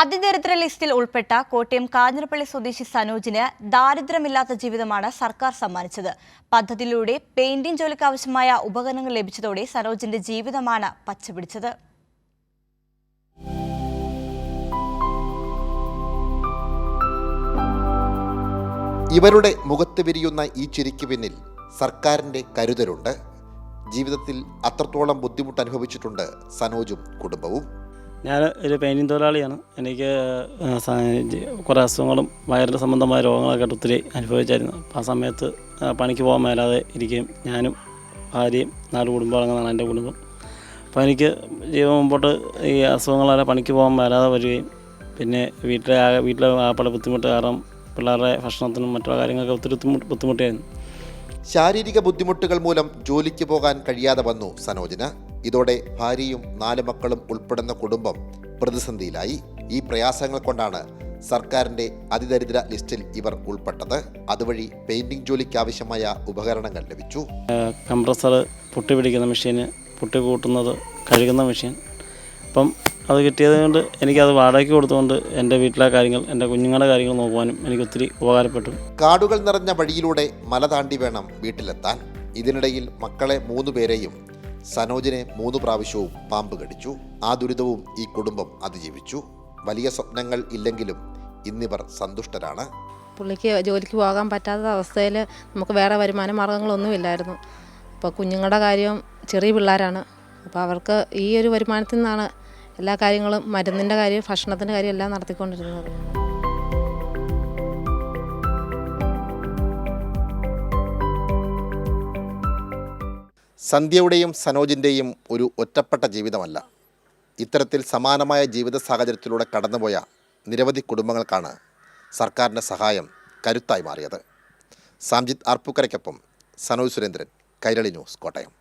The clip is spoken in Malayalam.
അതിദരിദ്ര ലിസ്റ്റിൽ ഉൾപ്പെട്ട കോട്ടയം കാഞ്ഞിരപ്പള്ളി സ്വദേശി സനോജിന് ദാരിദ്ര്യമില്ലാത്ത ജീവിതമാണ് സർക്കാർ സമ്മാനിച്ചത്. പദ്ധതിയിലൂടെ പെയിന്റിംഗ് ജോലിക്ക് ആവശ്യമായ ഉപകരണങ്ങൾ ലഭിച്ചതോടെ സനോജിന്റെ ജീവിതമാണ് പച്ചപിടിച്ചത്. ഇവരുടെ മുഖത്ത് വിരിയുന്ന ഈ ചിരിക്ക് പിന്നിൽ സർക്കാരിന്റെ കരുതലുണ്ട്. ജീവിതത്തിൽ അത്രത്തോളം ബുദ്ധിമുട്ട് അനുഭവിച്ചിട്ടുണ്ട് സനോജും കുടുംബവും. ഞാൻ ഒരു പെയിന്റിങ് തൊഴിലാളിയാണ്. എനിക്ക് കുറേ അസുഖങ്ങളും വയറിന് സംബന്ധമായ രോഗങ്ങളൊക്കെ ഒത്തിരി അനുഭവിച്ചായിരുന്നു. അപ്പോൾ ആ സമയത്ത് പണിക്ക് പോകാൻ മേലാതെ ഇരിക്കുകയും ഞാനും ഭാര്യയും നാല് കുടുംബങ്ങളാണ് എന്റെ കുടുംബം. അപ്പോൾ എനിക്ക് ജീവൻ മുമ്പോട്ട് ഈ അസുഖങ്ങളെ പണിക്ക് പോകാൻ മേലാതെ വരികയും പിന്നെ വീട്ടിലെ വീട്ടിലെ ആപ്പടെ ബുദ്ധിമുട്ട് കാരണം പിള്ളേരുടെ ഭക്ഷണത്തിനും മറ്റുള്ള കാര്യങ്ങളൊക്കെ ഒത്തിരി ബുദ്ധിമുട്ട് ബുദ്ധിമുട്ടായിരുന്നു. ശാരീരിക ബുദ്ധിമുട്ടുകൾ മൂലം ജോലിക്ക് പോകാൻ കഴിയാതെ വന്നു സനോജിന്. ഇതോടെ ഭാര്യയും നാല് മക്കളും ഉൾപ്പെടുന്ന കുടുംബം പ്രതിസന്ധിയിലായി. ഈ പ്രയാസങ്ങൾ കൊണ്ടാണ് സർക്കാരിന്റെ അതിദരിദ്ര ലിസ്റ്റിൽ ഇവർ ഉൾപ്പെട്ടത്. അതുവഴി പെയിന്റിംഗ് ജോലിക്ക് ആവശ്യമായ ഉപകരണങ്ങൾ ലഭിച്ചു. കംപ്രസർ പുട്ടി പിടിക്കുന്ന മെഷീന് പുട്ടി കൂട്ടുന്നത് കഴുകുന്ന മെഷീൻ. അപ്പം അത് കിട്ടിയത് കൊണ്ട് എനിക്കത് വാടകയ്ക്ക് കൊടുത്തുകൊണ്ട് എന്റെ വീട്ടിലെ കാര്യങ്ങൾ എന്റെ കുഞ്ഞുങ്ങളുടെ കാര്യങ്ങൾ നോക്കുവാനും എനിക്ക് ഒത്തിരി ഉപകാരപ്പെട്ടു. കാടുകൾ നിറഞ്ഞ വഴിയിലൂടെ മല താണ്ടി വേണം വീട്ടിലെത്താൻ. ഇതിനിടയിൽ മക്കളെ മൂന്നു പേരെയും സനോജിനെ മൂന്ന് പ്രാവശ്യവും പാമ്പ് കടിച്ചു. ആ ദുരിതവും ഈ കുടുംബം അതിജീവിച്ചു. വലിയ സ്വപ്നങ്ങൾ ഇല്ലെങ്കിലും ഇന്നിവർ സന്തുഷ്ടരാണ്. പുള്ളിക്ക് ജോലിക്ക് പോകാൻ പറ്റാത്ത അവസ്ഥയിൽ നമുക്ക് വേറെ വരുമാന മാർഗങ്ങളൊന്നുമില്ലായിരുന്നു. അപ്പോൾ കുഞ്ഞുങ്ങളുടെ കാര്യം ചെറിയ പിള്ളേരാണ്. അപ്പോൾ അവർക്ക് ഈ ഒരു വരുമാനത്തിൽ നിന്നാണ് എല്ലാ കാര്യങ്ങളും മരുന്നിന്റെ കാര്യം ഭക്ഷണത്തിന്റെ കാര്യം എല്ലാം നടത്തിക്കൊണ്ടിരുന്നത്. സന്ധ്യയുടെയും സനോജിന്റെയും ഒരു ഒറ്റപ്പെട്ട ജീവിതമല്ല. ഇത്തരത്തിൽ സമാനമായ ജീവിത സാഹചര്യത്തിലൂടെ കടന്നുപോയ നിരവധി കുടുംബങ്ങൾക്കാണ് സർക്കാരിന്റെ സഹായം കരുത്തായി മാറിയത്. സാംജിത് ആർപ്പുക്കരയ്ക്കൊപ്പം സനോജ് സുരേന്ദ്രൻ കൈരളി ന്യൂസ് കോട്ടയം.